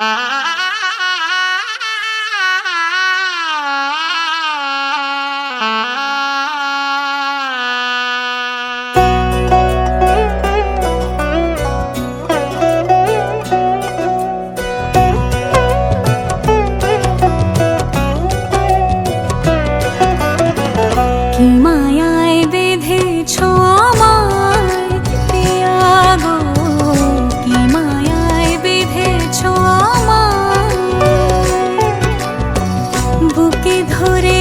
Ah. হাতে ধরে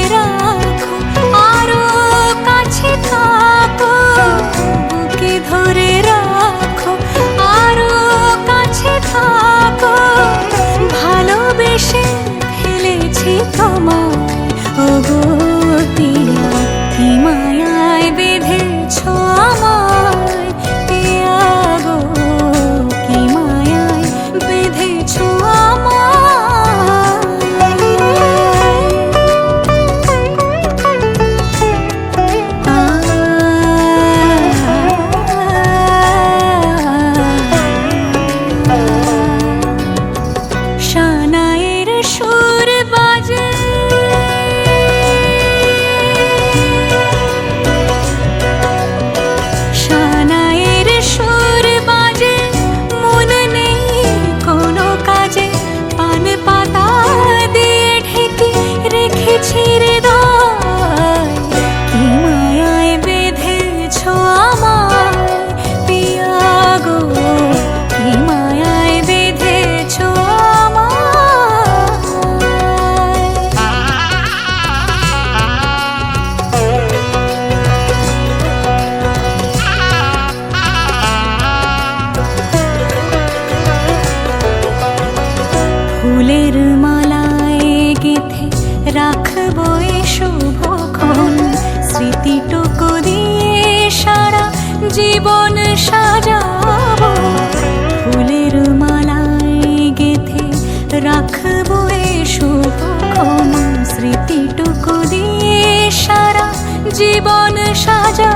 ফুলের মালায় গেথে রাখব এ শুভক্ষণ স্মৃতিটুকু দিয়ে সারা জীবন সাজাবো। ফুলের মালায় গেথে রাখব এ শুভক্ষণ স্মৃতিটুকু দিয়ে সারা জীবন সাজা